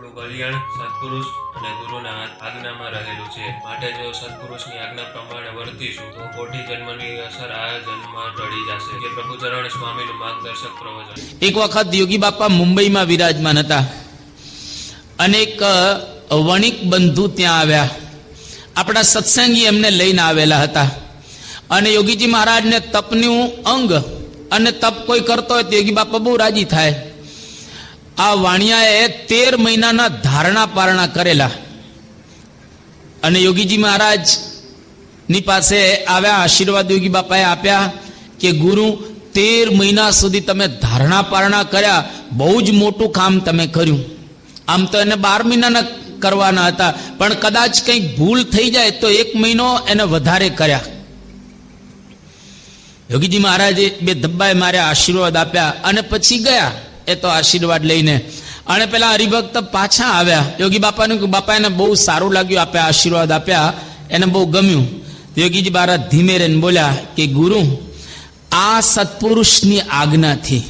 આપણું કલ્યાણ સત્પુરુષ અને ગુરુના આજ્ઞામાં રહેલું છે. માટે જો સત્પુરુષની આજ્ઞા પ્રમાણે વર્તીશું તો કોટી જન્મની અસર આ જન્મમાં ટળી જશે. જે પ્રભુચરણ સ્વામીનું માર્ગદર્શક પ્રવચન. એક વખત યોગી બાપા મુંબઈમાં વિરાજમાન હતા. અનેક વણિક બંધુ ત્યાં આવ્યા. આપણા સત્સંગી એમને લઈને આવેલા હતા. અને યોગીજી મહારાજને તપનું અંગ અને તપ કોઈ કરતો હોય તો યોગી બાપા બહુ રાજી થાય. આ વાણિયાએ તેર મહિનાના ધારણા પારણા કરેલા. અને યોગીજી મહારાજની પાસે આવ્યા, આશીર્વાદ યોગી બાપાએ આપ્યા કે, ગુરુ, તેર મહિના સુધી તમે ધારણા પારણા કર્યા, બહુ જ મોટું કામ તમે કર્યું. આમ તો એને બાર મહિનાના કરવાના હતા, પણ કદાચ કંઈક ભૂલ થઈ જાય તો એક મહિનો એને વધારે કર્યા. યોગીજી મહારાજે બે ધબ્બાએ મારે આશીર્વાદ આપ્યા અને પછી ગયા. એ તો આશીર્વાદ લઈને. અને પેલા હરિભક્ત પાછા આવ્યા. યોગી બાપાનું કે બાપા એને બહુ સારું લાગ્યું આપ્યા આશીર્વાદ આપ્યા. એને બહુ ગમ્યું. યોગીજી બારા ધીમે રહીને બોલ્યા કે, ગુરુ, આ સત્પુરુષની આજ્ઞાથી.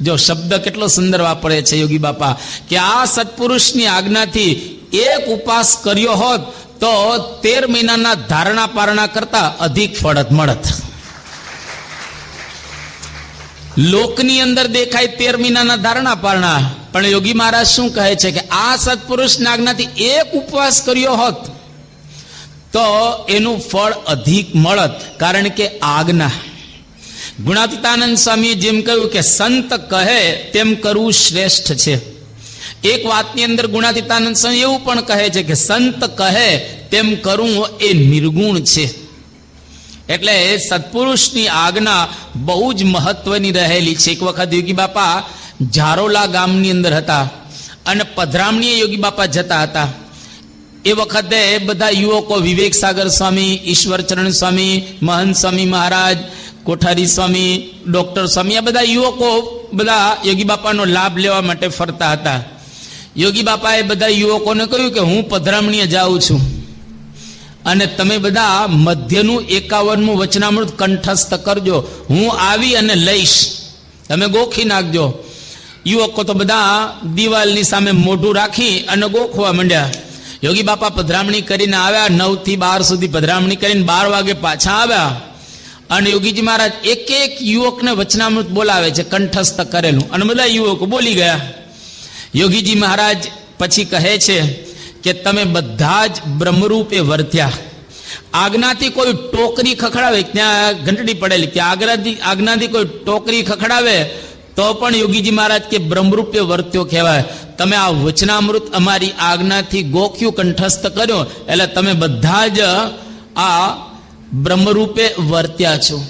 જો શબ્દ કેટલો સુંદર વાપરે છે યોગી બાપા. કે આ સત્પુરુષની આજ્ઞાથી એક ઉપાસ કર્યો હોત તો તેર મહિનાના ધારણા પારણા કરતા અધિક ફળત મળત. લોકની અંદર દેખાય તેર મહિનાના ધારણા પારણા. પણ યોગી મહારાજ શું કહે છે કે આ સત્પુરુષ આજ્ઞાથી એક ઉપવાસ કર્યો હોત, તો એનું ફળ અધિક મળત, કારણ કે આજ્ઞા. ગુણાતીતાનંદ સ્વામીએ જેમ કહ્યું કે સંત કહે, તેમ કરવું શ્રેષ્ઠ છે. એક વાતની અંદર ગુણાતીતાનંદ સ્વામી એવું પણ કહે છે કે સંત કહે, તેમ કરવું એ નિર્ગુણ છે. એટલે સત્પુરુષની આજ્ઞા બહુ જ મહત્વની રહેલી છે. એક વખત યોગી બાપા ઝારોલા ગામની અંદર હતા અને પધરામણીએ યોગી બાપા જતા હતા. એ વખતે બધા યુવકો વિવેક સાગર સ્વામી, ઈશ્વરચરણ સ્વામી, મહંત સ્વામી મહારાજ, કોઠારી સ્વામી, ડોક્ટર સ્વામી, આ બધા યુવકો બધા યોગી બાપાનો લાભ લેવા માટે ફરતા હતા. યોગી બાપાએ બધા યુવકોને કહ્યું કે હું પધરામણીએ જાઉં છું. અને તમે બધા મધ્યનું એકાવનમું વચનામૃત કંઠસ્થ કરજો. હું આવી અને લઈશ. તમે ગોખી નાખજો. યુવકો તો બધા દિવાલની સામે મોઢું રાખી અને ગોખવા માંડ્યા. યોગી બાપા પધરામણી કરીને આવ્યા. નવથી બાર સુધી પધરામણી કરીને બાર વાગે પાછા આવ્યા. અને યોગીજી મહારાજ એક એક યુવકને વચનામૃત બોલાવે છે, કંઠસ્થ કરેલું. અને બધા યુવકો બોલી ગયા. યોગીજી મહારાજ પછી કહે છે કે તમે બધા જ બ્રહ્મરૂપે વર્ત્યા. આજ્ઞાથી કોઈ ટોકરી ખખડાવે, ત્યાં ઘંટડી પડેલી, કે આજ્ઞાથી આજ્ઞાથી કોઈ ટોકરી ખખડાવે, તો પણ યોગીજી મહારાજ કે બ્રહ્મરૂપે વર્ત્યો કહેવાય. તમે આ વચનામૃત અમારી આજ્ઞાથી ગોખ્યું, કંઠસ્થ કર્યો, એટલે તમે બધા જ આ બ્રહ્મરૂપે વર્ત્યા છો.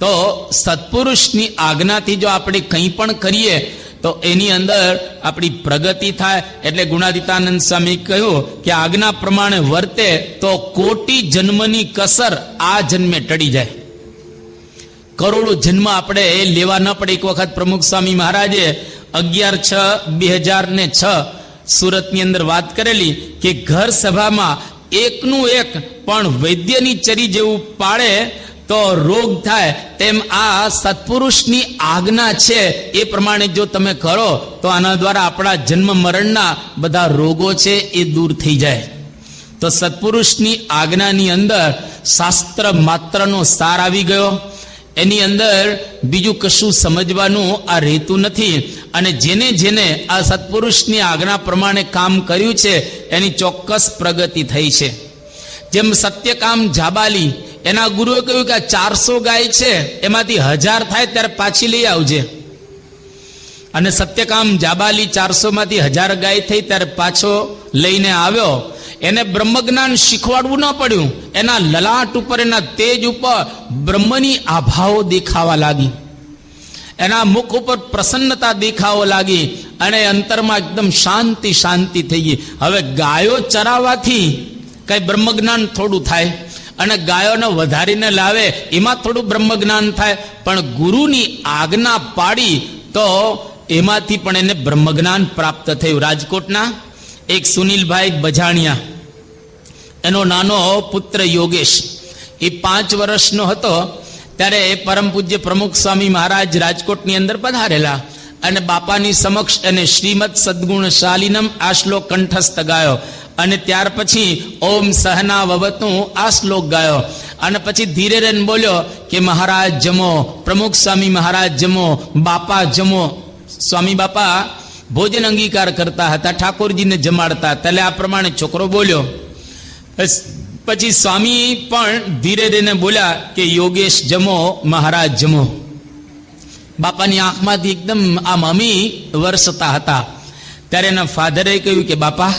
તો સત્પુરુષની આજ્ઞાથી જો આપણે કંઈ પણ કરીએ તો એની અંદર આપણી પ્રગતિ થાય. એટલે ગુણાદિતાનંદ સ્વામી કહ્યું કે આજ્ઞા પ્રમાણે વર્તે તો કોટી જન્મની કસર આ જન્મે ટળી જાય. કરોડો જન્મ આપણે લેવા ન પડે. એક વખત પ્રમુખ સ્વામી મહારાજે અગિયાર છ બે હજાર ને છ સુરતની અંદર વાત કરેલી કે ઘર સભામાં એકનું એક પણ વૈદ્યની ચરી જેવું પાડે તો રોગ થાય તેમ આ સત્પુરુષની આજ્ઞા છે, એ પ્રમાણે જો તમે કરો, તો આના દ્વારા આપણા જન્મ મરણના બધા રોગો છે એ દૂર થઈ જાય. તો સત્પુરુષની આજ્ઞાની અંદર શાસ્ત્ર માત્રનો સાર આવી ગયો. એની અંદર બીજું કશું સમજવાનું આ રહેતું નથી. અને જેને જેને આ સત્પુરુષની આજ્ઞા પ્રમાણે કામ કર્યું છે, એની ચોક્કસ પ્રગતિ થઈ છે. જેમ સત્યકામ જાબાલી એના ગુરુએ કહ્યું કે આ ચારસો ગાય છે, એમાંથી હજાર થાય ત્યારે પાછી લઈ આવજે. અને સત્યકામ જાબાલી ચારસો માંથી હજાર ગાય થઈ ત્યારે પાછો લઈને આવ્યો. એને બ્રહ્મજ્ઞાન શીખવાડવું ન પડ્યું. એના લલાટ ઉપર, એના તેજ ઉપર બ્રહ્મની આભાઓ દેખાવા લાગી. એના મુખ ઉપર પ્રસન્નતા દેખાવા લાગી અને અંતરમાં એકદમ શાંતિ શાંતિ થઈ ગઈ. હવે ગાયો ચરાવવાથી કઈ બ્રહ્મજ્ઞાન થોડું થાય. અને ગાયોને વધારીને લાવે, એમાં થોડું બ્રહ્મજ્ઞાન થાય. પણ ગુરુની આજ્ઞા પાડી તો એમાંથી પણ એને બ્રહ્મજ્ઞાન પ્રાપ્ત થયું. રાજકોટના એક સુનિલભાઈ બજાણિયા, એનો નાનો પુત્ર યોગેશ. એ પાંચ વર્ષનો હતો, ત્યારે પરમ પૂજ્ય પ્રમુખ સ્વામી મહારાજ રાજકોટની અંદર પધારેલા. અને બાપાની સમક્ષ એને શ્રીમદ સદગુણ શાલિનમ આ શ્લોક કંઠસ્થ ગાયો. અને ત્યાર પછી ઓમ સહના વવતું આ શ્લોક ગાયો. અને પછી ધીરે રહીને બોલ્યો કે મહારાજ જમો, પ્રમુખ સ્વામી મહારાજ જમો, બાપા જમો. સ્વામી બાપા, ભોજન અંગીકાર કરતા હતા, ઠાકોરજીને જમાડતા એટલે આ પ્રમાણે છોકરો બોલ્યો. પછી સ્વામી પણ ધીરે ધીરે બોલ્યા કે યોગેશ જમો, મહારાજ જમો. બાપાની આંખમાંથી એકદમ આ મમ્મી વરસતા હતા. ત્યારે એના ફાધરે કહ્યું કે, બાપા,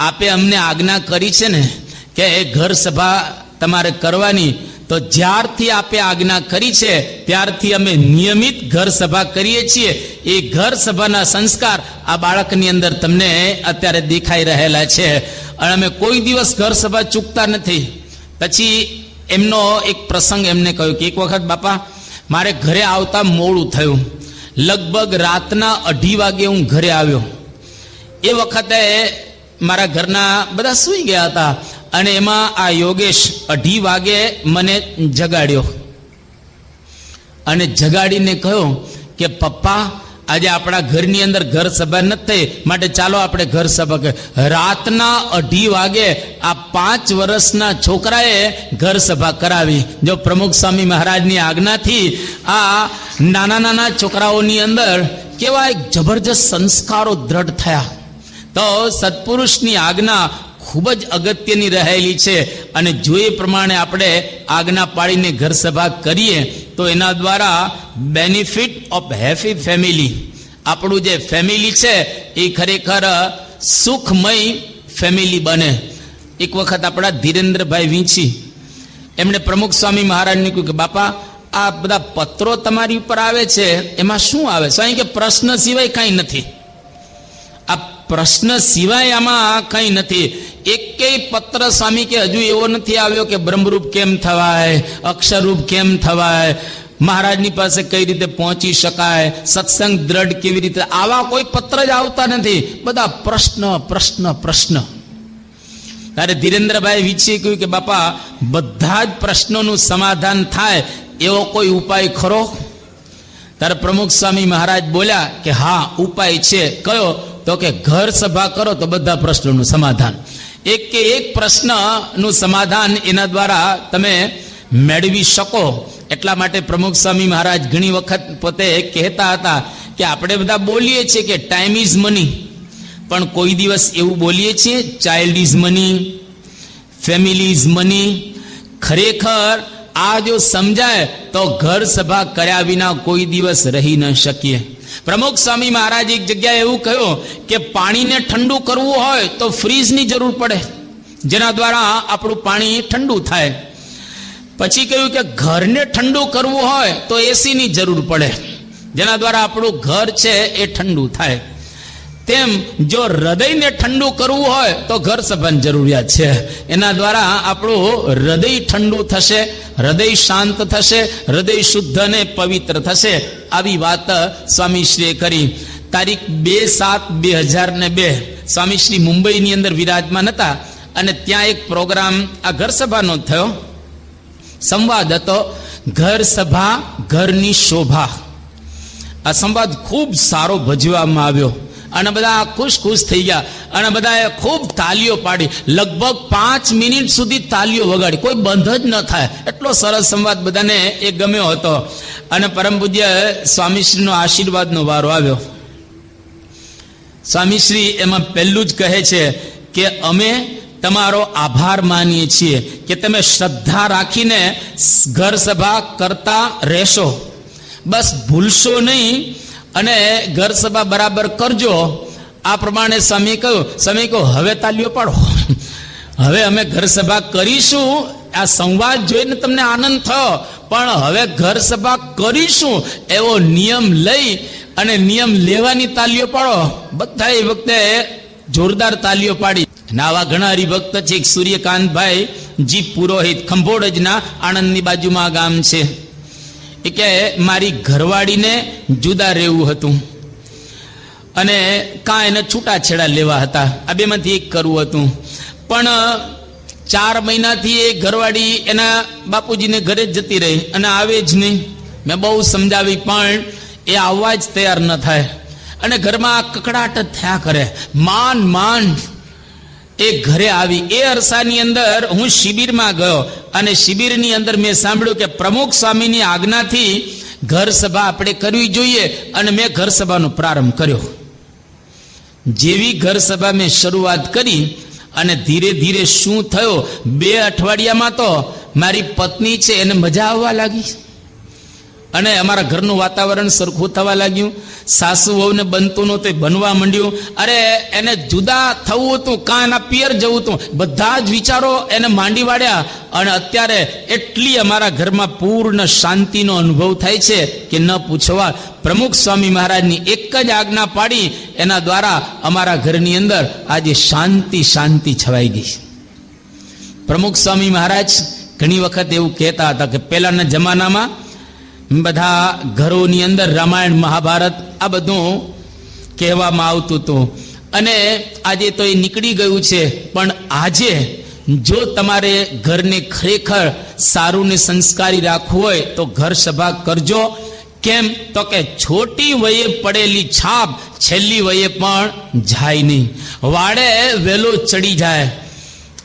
આપે અમને આજ્ઞા કરી છે ને કે એ ઘર સભા તમારે કરવાની, તો જ્યારથી આપે આજ્ઞા કરી છે, ત્યારથી અમે નિયમિત ઘર સભા કરીએ છીએ. એ ઘર સભાના સંસ્કાર આ બાળકની અંદર તમને અત્યારે દેખાઈ રહેલા છે. અને અમે કોઈ દિવસ ઘર સભા ચૂકતા નથી. પછી એમનો એક પ્રસંગ એમને કહ્યું કે, એક વખત બાપા મારે ઘરે આવતા મોડું થયું. લગભગ રાતના અઢી વાગે હું ઘરે આવ્યો. એ વખતે મારા ઘરના બધા સૂઈ ગયા હતા અને એમાં આ યોગેશ અઢી વાગે મને જગાડ્યો. અને જગાડીને કહ્યું કે, પપ્પા આજે આપણા ઘરની અંદર ઘર સભા નથી થઈ, માટે ચાલો આપણે ઘર સભા કરીએ." રાતના અઢી વાગે આ પાંચ વર્ષના છોકરાએ ઘર સભા કરાવી જો પ્રમુખ સ્વામી મહારાજની આજ્ઞાથી આ નાના નાના છોકરાઓની અંદર કેવા એક જબરજસ્ત સંસ્કારો દ્રઢ થયા તો સત્પુરુષની આજ્ઞા ખૂબ જ અગત્યની રહેલી છે અને જો એ પ્રમાણે આપણે આજ્ઞા પાડીને ઘર સભા કરીએ, તો એના દ્વારા બેનિફિટ ઓફ હેપી ફેમિલી આપણું જે ફેમિલી છે, એ ખરેખર સુખમય ફેમિલી બને. એક વખત આપણા ધીરેન્દ્રભાઈ વીંછી, એમણે પ્રમુખ સ્વામી મહારાજને કહ્યું કે, બાપા, આ બધા પત્રો તમારી ઉપર આવે છે, એમાં શું આવે? છે અહીં કે, પ્રશ્ન સિવાય કાંઈ નથી. પ્રશ્ન સિવાય આમાં કંઈ નથી. એકેય પત્ર સ્વામી કે હજુ એવો નથી આવ્યો કે બ્રહ્મરૂપ કેમ થવાય, અક્ષરરૂપ કેમ થવાય, મહારાજની પાસે કઈ રીતે પહોંચી શકાય, સત્સંગ દ્રઢ કેવી રીતે, આવા કોઈ પત્ર જ આવતા નથી. બધા પ્રશ્ન પ્રશ્ન પ્રશ્ન. ત્યારે ધીરેન્દ્રભાઈ વીછીએ કહ્યું કે બાપા, બધા જ પ્રશ્નોનું સમાધાન થાય, એવો કોઈ ઉપાય ખરો? ત્યારે પ્રમુખ સ્વામી મહારાજ બોલ્યા કે હા, ઉપાય છે. કયો? તો કે ઘર સભા કરો તો બધા પ્રશ્નોનું સમાધાન. એક કે એક પ્રશ્નનું સમાધાન એના દ્વારા તમે મેળવી શકો. એટલા માટે પ્રમુખ સ્વામી મહારાજ ઘણી વખત પોતે કહેતા હતા કે આપણે બધા બોલીએ છીએ કે ટાઈમ ઇઝ મની પણ કોઈ દિવસ એવું બોલીએ છીએ child is money family is money ખરેખર આ જો સમજાય, તો ઘર સભા કર્યા વિના કોઈ દિવસ રહી ન શકીએ. પ્રમુખ સ્વામી મહારાજ એક જગ્યાએ એવું કહ્યું કે પાણીને ઠંડુ કરવું હોય તો ફ્રીજની જરૂર પડે, જેના દ્વારા આપણું પાણી ઠંડુ થાય. પછી કહ્યું કે ઘરને ઠંડુ કરવું હોય તો એસીની જરૂર પડે, જેના દ્વારા આપણું ઘર છે એ ઠંડુ થાય. તેમ જો હૃદયને ઠંડુ કરવું હોય તો ઘર સભાની જરૂરિયાત છે. એના દ્વારા આપણું હૃદય ઠંડુ થશે, હૃદય શાંત થશે, હૃદય શુદ્ધ અને પવિત્ર થશે. આવી વાત સ્વામીશ્રીએ કરી. તારીખ બે સાત બે હજાર ને બે સ્વામીશ્રી મુંબઈની અંદર વિરાજમાન હતા અને ત્યાં એક પ્રોગ્રામ આ ઘર સભાનો થયો. સંવાદ હતો, ઘર સભા, ઘરની શોભા. આ સંવાદ ખૂબ સારો ભજવામાં આવ્યો. અને બધા ખુશ ખુશ થઈ ગયા. અને બધાએ ખૂબ તાલીઓ પાડી. લગભગ પાંચ મિનિટ સુધી તાલીઓ વગાડી. કોઈ બંધ જ ન થાય. એટલો સરસ સંવાદ બધાને એ ગમ્યો હતો. અને પરમ પૂજ્ય સ્વામીશ્રીનો આશીર્વાદનો વારો આવ્યો. સ્વામીશ્રી એમાં પહેલું જ કહે છે કે અમે તમારો આભાર માનીએ છીએ કે તમે શ્રદ્ધા રાખીને ઘર સભા કરતા રહેશો. બસ ભૂલશો નહીં. અને ઘર સભા બરાબર કરજો. આ પ્રમાણે સ્વામી કહ્યું સ્વામી કહ્યું, હવે તાલીઓ પાડો. હવે અમે ઘર સભા કરીશું. આ સંવાદ જોઈને તમને આનંદ થયો. પણ હવે ઘર સભા કરીશું. એવો નિયમ લઈ અને નિયમ લેવાની તાલીઓ પાડો. બધા એ વખતે જોરદાર તાલીઓ પાડી. નાવા ઘણા હરિભક્ત છે સૂર્યકાંતભાઈ, જી પુરોહિત ખંભોળજના આણંદની બાજુમાં ગામ છે. એ કે મારી ઘરવાળીને જુદા રહેવું હતું. અને કાં એને છૂટાછેડા લેવા હતા. આ બેમાંથી એક કરવું હતું. પણ, ચાર મહિનાથી એ ઘરવાળી એના બાપુજીને ઘરે જ જતી રહી અને આવે જ નહીં. મેં બહુ સમજાવી, પણ એ આવવા જ તૈયાર ન થાય. અને ઘરમાં કકડાટ થયા કરે. માન માન. એ ઘરે આવી, એ અરસાની અંદર હું શિબિરમાં ગયો અને શિબિરની અંદર મેં સાંભળ્યું કે પ્રમુખ સ્વામીની આજ્ઞાથી ઘર સભા આપણે કરવી જોઈએ અને મેં ઘર સભાનો પ્રારંભ કર્યો. જેવી ઘર સભા મેં શરૂઆત કરી અને ધીરે ધીરે શું થયો, બે અઠવાડિયામાં તો મારી પત્ની છે, એને મજા આવવા લાગી. અને અમારા ઘરનું વાતાવરણ સરખું થવા લાગ્યું. સાસુ વહુને બનતું નહોતું બનવા માંડ્યું. અરે, એને જુદા થવું હતું કાં એના પિયર જવું હતું. બધા જ વિચારો એને માંડી વાળ્યા. અને અત્યારે એટલી અમારા ઘરમાં પૂર્ણ શાંતિનો અનુભવ થાય છે કે ન પૂછવા. પ્રમુખ સ્વામી મહારાજની એક જ આજ્ઞા પાડી. એના દ્વારા અમારા ઘરની અંદર આજે શાંતિ શાંતિ છવાઈ ગઈ પ્રમુખ સ્વામી મહારાજ ઘણી વખત એવું કહેતા હતા કે પહેલાના જમાનામાં બધા ઘરોની અંદર રામાયણ, મહાભારત, આ બધું કહેવામાં આવતું હતું. અને આજે તો એ નીકળી ગયું છે, પણ આજે જો તમારે ઘરને ખરેખર સારું ને સંસ્કારી રાખવું હોય, તો ઘર સભા કરજો. કેમ? તો કે છોટી વયે પડેલી છાપ છેલ્લી વયે પણ જાય નહીં. વાડે વેલો ચડી જાય.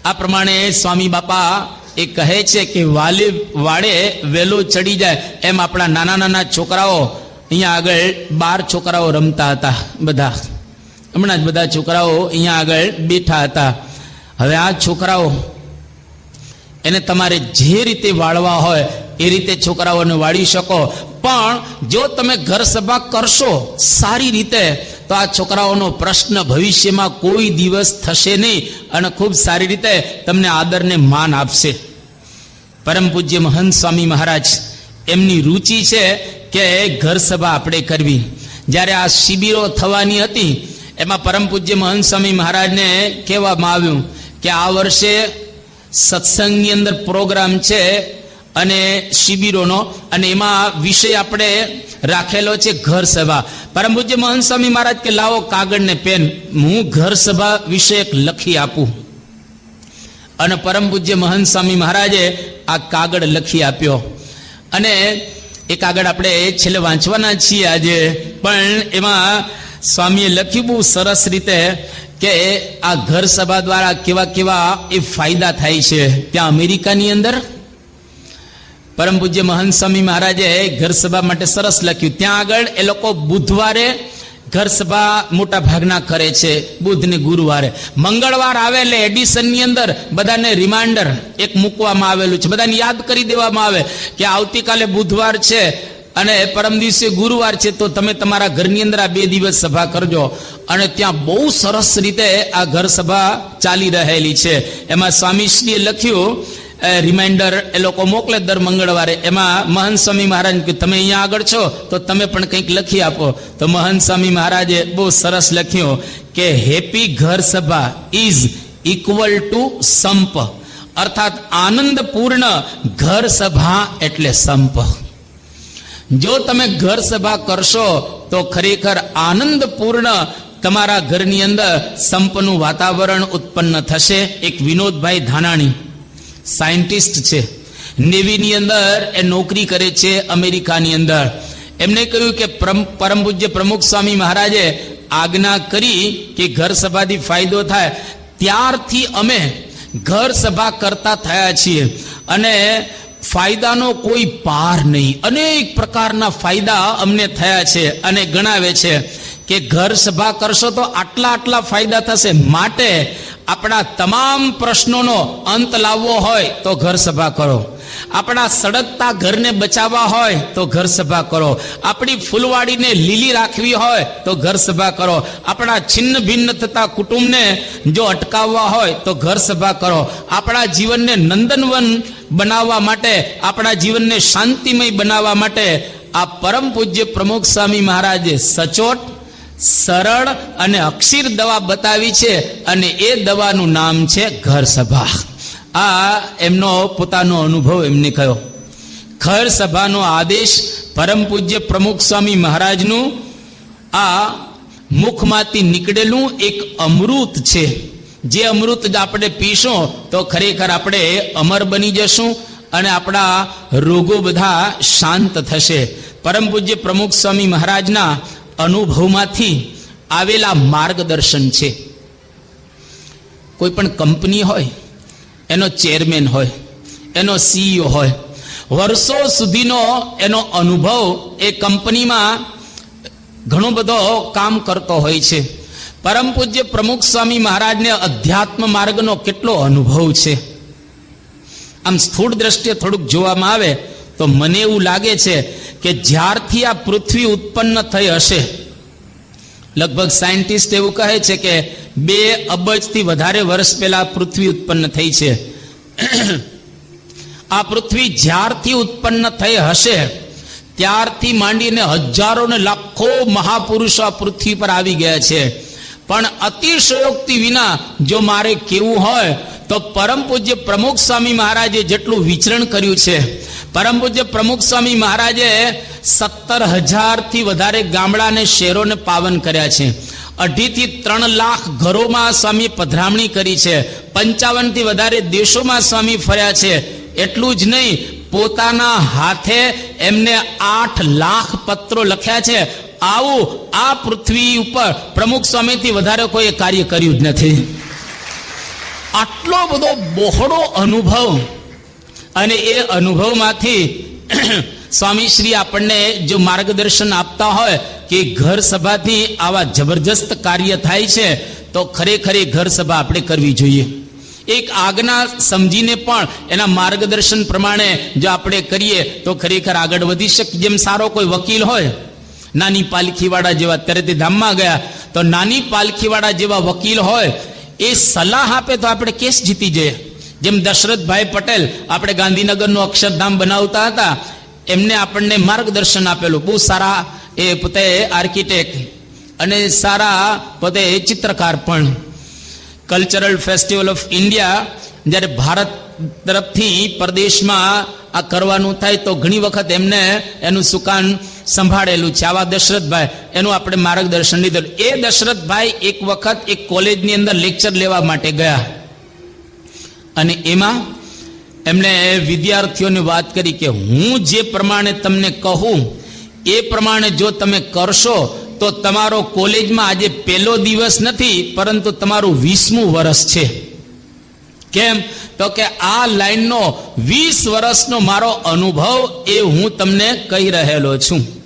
આ પ્રમાણે સ્વામી બાપા એ કહે છે કે વાલી વાડે વેલો ચડી જાય. એમ આપણા નાના નાના છોકરાઓ અહીંયા આગળ બાર છોકરાઓ રમતા હતા બધા. હમણાં જ બધા છોકરાઓ અહીંયા આગળ બેઠા હતા. હવે આ છોકરાઓ એને તમારે જે રીતે વાળવા હોય એ રીતે છોકરાઓને વાળી શકો. પણ જો તમે ઘર સભા કરશો સારી રીતે તો આ છોકરાઓનો પ્રશ્ન ભવિષ્યમાં કોઈ દિવસ થશે નહીં અને ખૂબ સારી રીતે તમને આદરને માન આપશે. પરમ પૂજ્ય મહંત સ્વામી મહારાજ, એમની રુચિ છે કે ઘર સભા આપણે કરવી. જ્યારે આ શિબિરો થવાની હતી, એમાં પરમ પૂજ્ય મહંત સ્વામી મહારાજને કહેવામાં આવ્યું કે આ વર્ષે સત્સંગની અંદર પ્રોગ્રામ છે અને શિબિરોનો, અને એમાં વિષય આપણે રાખેલો છે ઘર સભા. પરમ પૂજ્ય મહંત સ્વામી મહારાજ કે, લાવો કાગળ ને પેન, હું ઘર સભા વિશે લખી આપું. અને પરમ પૂજ્ય મહંત સ્વામી મહારાજે આ કાગળ લખી આપ્યો. અને એ કાગળ આપણે છેલ્લે વાંચવાના છીએ આજે. પણ એમાં સ્વામીએ લખ્યું બહુ સરસ રીતે કે આ ઘર સભા દ્વારા કેવા કેવા એ ફાયદા થાય છે. ત્યાં અમેરિકાની અંદર પરમ પૂજ્ય મહંત સ્વામી મહારાજે ઘર સભા માટે સરસ લખ્યું. ત્યાં આગળ એ લોકો બુધવારે ઘર સભા મોટા ભાગના કરે છે બુધ ને ગુરુવારે. મંગળવાર આવે એટલે એડિશનની અંદર બધાને રિમાઇન્ડર એક મૂકવામાં આવેલું છે. બધાને યાદ કરી દેવામાં આવે કે આવતીકાલે બુધવાર છે અને પરમ દિવસે ગુરુવાર છે, તો તમે તમારા ઘરની અંદર આ બે દિવસ સભા કરજો. અને ત્યાં બહુ સરસ રીતે આ ઘર સભા ચાલી રહેલી છે. એમાં સ્વામીશ્રીએ લખ્યું રિમાઇન્ડર એ લોકો મોકલે દર મંગળવારે. એમાં મહંત સ્વામી મહારાજ કે તમે અહીંયા આગળ છો, તો તમે પણ કંઈક લખી આપો. તો મહંત સ્વામી મહારાજે બહુ સરસ લખ્યો કે, હેપી ઘર સભા ઇઝ ઇક્વલ ટુ સંપ. અર્થાત આનંદપૂર્ણ ઘર સભા એટલે સંપ. જો તમે ઘર સભા કરશો, તો ખરેખર આનંદપૂર્ણ તમારા ઘરની અંદર સંપનું વાતાવરણ ઉત્પન્ન થશે. એક વિનોદભાઈ ધાનાણી સાયન્ટિસ્ટ છે. નેવીની અંદર એ નોકરી કરે છે અમેરિકાની અંદર. એમને કહ્યું કે પરમ પૂજ્ય પ્રમુખ સ્વામી મહારાજે આજ્ઞા કરી કે ઘર સભાથી ફાયદો થાય. ત્યારથી અમે ઘર સભા કરતા થયા છીએ. અને ફાયદાનો કોઈ પાર નહીં. અનેક પ્રકારના ફાયદા અમને થયા છે અને ગણાવે છે કે ઘર સભા કરશો તો આટલા આટલા ફાયદા થશે. માટે આપણા તમામ પ્રશ્નોનો અંત લાવવો હોય તો ઘર સભા કરો. આપણા સડકતા ઘરને બચાવવા હોય તો ઘર સભા કરો. આપણી ફૂલવાડીને લીલી રાખવી હોય તો ઘર સભા કરો. આપણા છિન્ન ભિન્ન થતા કુટુંબને જો અટકાવવા હોય તો ઘર સભા કરો. આપણા જીવનને નંદનવન બનાવવા માટે, આપણા જીવનને શાંતિમય બનાવવા માટે આ પરમ પૂજ્ય પ્રમુખ સ્વામી મહારાજે સચોટ સરળ અને અક્ષીર દવા બતાવી છે અને એ દવાનું નામ છે ઘર સભા. આ એમનો પોતાનો અનુભવ એમને કહ્યો ઘર સભાનો આદેશ પરમ પૂજ્ય પ્રમુખ સ્વામી મહારાજનું આ મુખમાંથી નીકળેલું એક અમૃત છે. જે અમૃત આપણે પીશું તો ખરેખર આપણે અમર બની જશું અને આપણા રોગો બધા શાંત થશે. પરમ પૂજ્ય પ્રમુખ સ્વામી મહારાજના અનુભવમાંથી આવેલા માર્ગદર્શન છે. કોઈ પણ કંપની હોય, એનો ચેરમેન હોય, એનો સીઈઓ હોય, વર્ષો સુધીનો એનો અનુભવ એ કંપનીમાં ઘણો બધો કામ કરતો હોય છે. પરમ પૂજ્ય પ્રમુખ સ્વામી મહારાજને અધ્યાત્મ માર્ગનો કેટલો અનુભવ છે. આમ સ્થૂળ દ્રષ્ટિએ થોડુંક જોવામાં આવે તો મને એવું લાગે છે કે જ્યારથી આ પૃથ્વી ઉત્પન્ન થઈ હશે, લગભગ સાયન્ટિસ્ટ એવું કહે છે કે બે અબજથી વધારે વર્ષ પહેલા પૃથ્વી ઉત્પન્ન થઈ છે. આ પૃથ્વી જ્યારથી ઉત્પન્ન થઈ હશે, ત્યારથી માંડીને હજારો ને લાખો મહાપુરુષો આ પૃથ્વી પર આવી ગયા છે. પણ અતિશયોક્તિ વિના જો મારે કેવું હોય તો પરમ પૂજ્ય પ્રમુખ સ્વામી મહારાજે જેટલું વિચરણ કર્યું છે, પરમ પૂજ્ય પ્રમુખ સ્વામી મહારાજે સત્તર હજારથી વધારે ગામડાને શહેરોને પાવન કર્યા છે. અઢીથી ત્રણ લાખ ઘરોમાં સ્વામી પધરામણી કરી છે. પંચાવનથી વધારે દેશોમાં સ્વામી ફર્યા છે. એટલું જ નહીં, પોતાના હાથે એમને આઠ લાખ પત્રો લખ્યા છે. આવું આ પૃથ્વી ઉપર પ્રમુખ સ્વામીથી વધારે કોઈ કાર્ય કર્યું જ નથી. આટલો બધો બહોળો અનુભવ અને એ અનુભવમાંથી સ્વામી શ્રી આપણને જો માર્ગદર્શન આપતા હોય કે ઘર સભાથી આવા જબરજસ્ત કાર્ય થાય છે, તો ખરેખર એ ઘર સભા આપણે કરવી જોઈએ. એક આજ્ઞા સમજીને પણ એના માર્ગદર્શન પ્રમાણે જો આપણે કરીએ, તો ખરેખર આગળ વધી શકીએ જેમ સારો કોઈ વકીલ હોય, નાની પાલખીવાળા જેવા અત્યારે તે ધામમાં ગયા, તો નાની પાલખીવાળા જેવા વકીલ હોય એ સલાહ આપે તો આપણે કેસ જીતી જઈએ. જેમ દશરથભાઈ પટેલ આપણે ગાંધીનગરનું અક્ષરધામ બનાવતા હતા, એમને આપણને માર્ગદર્શન આપેલું. બહુ સારા એ પોતે આર્કિટેક્ટ અને સારા પોતે ચિત્રકાર પણ. કલ્ચરલ ફેસ્ટિવલ ઓફ ઇન્ડિયા જ્યારે ભારત તરફથી પરદેશમાં આ કરવાનું થાય તો ઘણી વખત એમને એનું સુકાન સંભાળેલું છે. આવા દશરથભાઈ, એનું આપણે માર્ગદર્શન લીધું એ દશરથભાઈ એક વખત એક કોલેજની અંદર લેક્ચર લેવા માટે ગયા. અને એમાં એમણે વિદ્યાર્થીઓને વાત કરી કે હું જે પ્રમાણે તમને કહું, એ પ્રમાણે જો તમે કરશો, તો તમારો કોલેજમાં આજે પહેલો દિવસ નથી, પરંતુ તમારું વીસમું વર્ષ છે. કેમ? તો કે આ લાઈનનો વીસ વર્ષનો મારો અનુભવ એ હું તમને કહી રહેલો છું.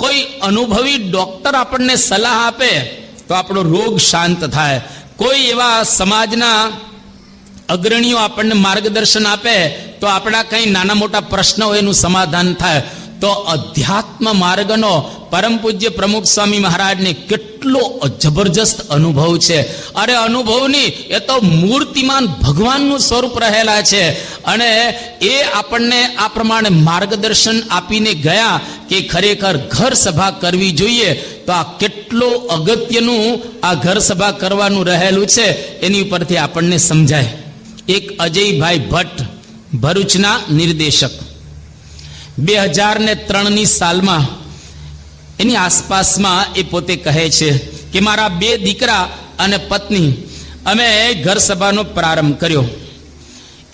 કોઈ અનુભવી ડોક્ટર આપણને સલાહ આપે તો આપણો રોગ શાંત થાય. કોઈ એવા સમાજના અગ્રણીઓ આપણને માર્ગદર્શન આપે તો આપણા કંઈ નાના મોટા પ્રશ્ન હોય એનું સમાધાન થાય. તો અધ્યાત્મ માર્ગનો પરમ પૂજ્ય પ્રમુખ સ્વામી મહારાજને કેટલો જબરજસ્ત અનુભવ છે. અરે અનુભવ નહીં એ તો મૂર્તિમાન ભગવાનનું સ્વરૂપ રહેલા છે. અને એ આપણને આ પ્રમાણે માર્ગદર્શન આપીને ગયા કે ખરેખર ઘર સભા કરવી જોઈએ, તો આ કેટલો અગત્યનું આ ઘર સભા કરવાનું રહેલું છે, એની ઉપરથી આપણને સમજાય. એક અજયભાઈ ભટ્ટ, ભરૂચના નિર્દેશક. બે હજાર ને ત્રણની સાલમાં એની આસપાસમાં એ પોતે કહે છે કે મારા બે દીકરા અને પત્ની, અમે ઘર સભાનો પ્રારંભ કર્યો.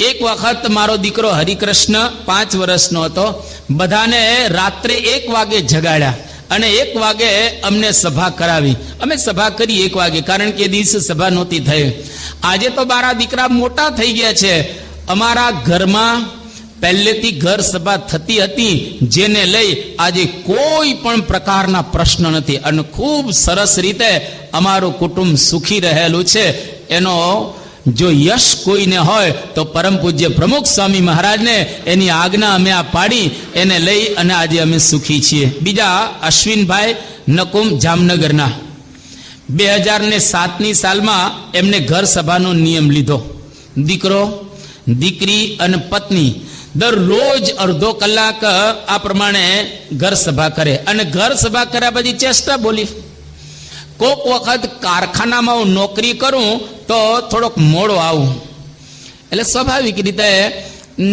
એક વખત મારો દીકરો હરિકૃષ્ણ પાંચ વર્ષનો હતો. બધાને રાત્રે એક વાગે જગાડ્યા અને એક વાગે અમને સભા કરાવી. અમે સભા કરી એક વાગે કારણ કે દિવસે સભા નહોતી થઈ. આજે તો મારા દીકરા મોટા થઈ ગયા છે. અમારા ઘરમાં પહેલેથી ઘર સભા થતી હતી, જેને લઈ આજે કોઈ પણ પ્રકારના પ્રશ્ન નથી. અને ખૂબ સરસ રીતે અમારું કુટુંબ સુખી રહેલું છે. એનો જો યશ કોઈને હોય, તો પરમ પૂજ્ય પ્રમુખ સ્વામી મહારાજને એની આજ્ઞા અમે આ પાડી, એને લઈ અને આજે અમે સુખી છીએ. બીજા અશ્વિનભાઈ નકુમ જામનગરના. બે હજાર ને સાતની સાલમાં એમને ઘર સભાનો નિયમ લીધો. દીકરો, દીકરી અને પત્ની દરરોજ અડધો કલાક આ પ્રમાણે ઘર સભા કરે. અને ઘર સભા કર્યા પછી ચેષ્ટા બોલી. કોક વખત કારખાનામાં હું નોકરી કરું તો થોડોક મોડો આવું. એટલે સ્વાભાવિક રીતે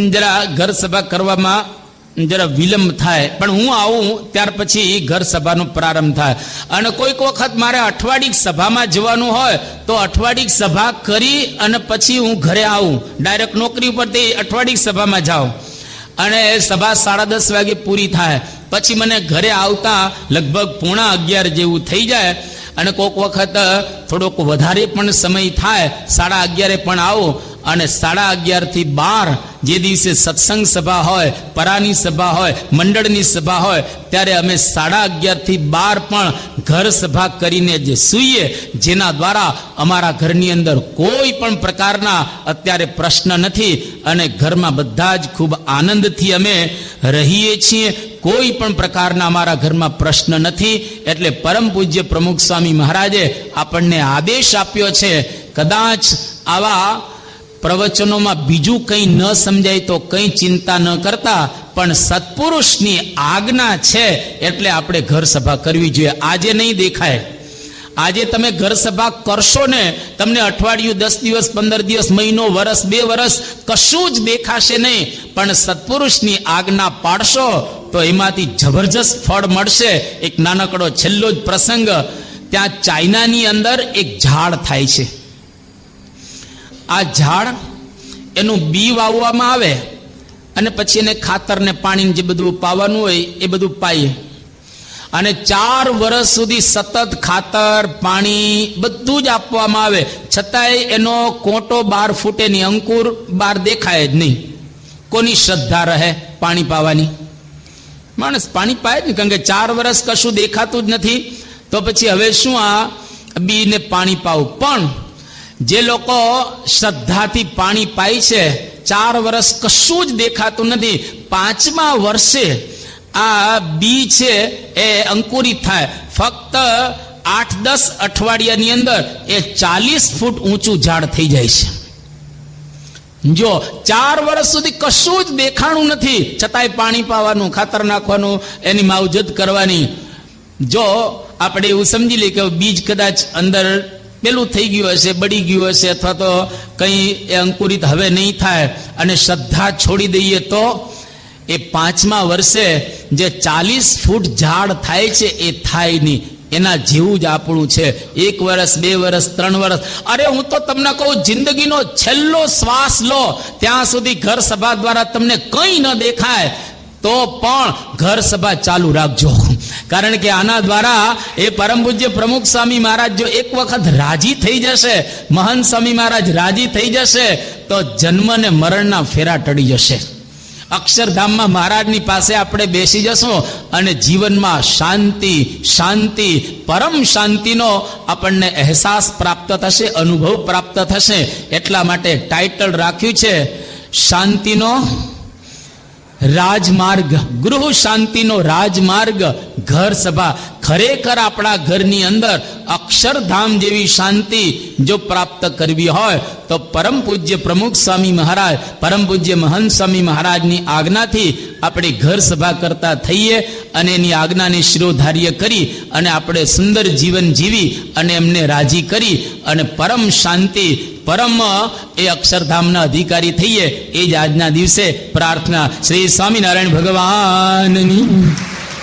જરા ઘર સભા કરવામાં જરા વિલંબ થાય. પણ હું આવું ત્યાર પછી ઘર સભાનો પ્રારંભ થાય. અને કોઈક વખત મારે અઠવાડિક સભામાં જવાનું હોય, તો અઠવાડિક સભા કરી અને પછી હું ઘરે આવું. ડાયરેક્ટ નોકરી ઉપરથી અઠવાડિક સભામાં જાઉં. અને સભા સાડા દસ વાગે પૂરી થાય. પછી મને ઘરે આવતા લગભગ પોણા અગિયાર જેવું થઈ જાય. અને કોઈક વખત થોડોક વધારે પણ સમય થાય. સાડા અગિયારે પણ આવો. અને સાડા અગિયારથી બાર જે દિવસે સત્સંગ સભા હોય, પરાની સભા હોય, મંડળની સભા હોય, ત્યારે અમે સાડા અગિયારથી બાર પણ ઘર સભા કરીને જે સૂઈએ, જેના દ્વારા અમારા ઘરની અંદર કોઈ પણ પ્રકારના અત્યારે પ્રશ્ન નથી અને ઘરમાં બધા જ ખૂબ આનંદથી અમે રહીએ છીએ. કોઈ પણ પ્રકારના અમારા ઘરમાં પ્રશ્ન નથી, એટલે પરમ પૂજ્ય પ્રમુખ સ્વામી મહારાજે આપણને આદેશ આપ્યો છે, કદાચ આવા પ્રવચનોમાં બીજું કંઈ ન સમજાય તો કંઈ ચિંતા ન કરતા, પણ સત્પુરુષની આજ્ઞા છે એટલે આપણે ઘર સભા કરવી જોઈએ. આજે નહીં દેખાય. આજે તમે ઘર સભા કરશો ને, તમને અઠવાડિયું, દસ દિવસ, પંદર દિવસ, મહિનો વર્ષ બે વર્ષ કશું જ દેખાશે નહીં. પણ સત્પુરુષની આજ્ઞા પાડશો તો એમાંથી જબરજસ્ત ફળ મળશે. એક નાનકડો છેલ્લો જ પ્રસંગ. ત્યાં ચાઇનાની અંદર એક ઝાડ થાય છે. આ ઝાડ એનું બી વાવવામાં આવે અને પછી એને ખાતર ને પાણી જે બધું પાવાનું હોય એ બધું પાઈએ. અને ચાર વર્ષ સુધી સતત ખાતર, પાણી બધું જ આપવામાં આવે. છતાંય એનો કોટો બાર ફૂટે નહીં, અંકુર બાર દેખાય જ નહીં. કોની શ્રદ્ધા રહે પાણી પાવાની? માણસ પાણી પાય જ ને કારણ કે ચાર વર્ષ કશું દેખાતું જ નથી. તો પછી હવે શું આ બીને પાણી પાવું? પણ જે લોકો શ્રદ્ધાથી પાણી પાય છે, ચાર વર્ષ કશું જ દેખાતું નથી. પાંચમા વર્ષે આ બી છે એ અંકુરિત થાય. ફક્ત આઠ દસ અઠવાડિયાની અંદર એ ચાલીસ ફૂટ ઊંચું ઝાડ થઈ જાય છે. જો ચાર વર્ષ સુધી કશું જ દેખાણું નથી, છતાંય પાણી પાવાનું, ખાતર નાખવાનું, એની માવજત કરવાની. જો આપણે એવું સમજી લઈએ કે બીજ કદાચ અંદર પેલું થઈ ગયું હશે, બળી ગયું હશે, અથવા તો કંઈ એ અંકુરિત હવે નહીં થાય અને શ્રદ્ધા છોડી દઈએ તો એ પાંચમા વર્ષે જે ચાલીસ ફૂટ ઝાડ થાય છે, એ થાય નહીં. એના જેવું જ આપણું છે. એક વર્ષ બે વર્ષ ત્રણ વર્ષ અરે હું તો તમને કહું, જિંદગીનો છેલ્લો શ્વાસ લો. ત્યાં સુધી ઘર સભા દ્વારા તમને કંઈ ન દેખાય, તો પણ ઘર સભા ચાલુ રાખજો. કારણ કે આના દ્વારા એ પરમ પૂજ્ય પ્રમુખ સ્વામી મહારાજ જો એક વખત રાજી થઈ જશે મહંત સ્વામી મહારાજ રાજી થઈ જશે, તો જન્મ ને મરણના ફેરા ટળી જશે. અક્ષરધામમાં મહારાજની પાસે આપણે બેસી જશું અને જીવનમાં શાંતિ શાંતિ, પરમ શાંતિનો આપણને અહેસાસ પ્રાપ્ત થશે, અનુભવ પ્રાપ્ત થશે. એટલા માટે ટાઇટલ રાખ્યું છે, શાંતિનો રાજમાર્ગ ગૃહ શાંતિનો રાજમાર્ગ ઘર સભા. ખરેખર આપણા ઘરની અંદર અક્ષરધામ જેવી શાંતિ જો પ્રાપ્ત કરવી હોય, તો પરમ પૂજ્ય પ્રમુખ સ્વામી મહારાજ, પરમ પૂજ્ય મહંત સ્વામી મહારાજની આજ્ઞાથી આપણે ઘર સભા કરતા થઈએ અને એની આજ્ઞાને શિરોધાર્ય કરી અને આપણે સુંદર જીવન જીવી અને એમને રાજી કરી અને પરમ શાંતિ, પરમ એ અક્ષરધામના અધિકારી થઈએ. એ જ આજના દિવસે પ્રાર્થના. શ્રી સ્વામિનારાયણ ભગવાનની.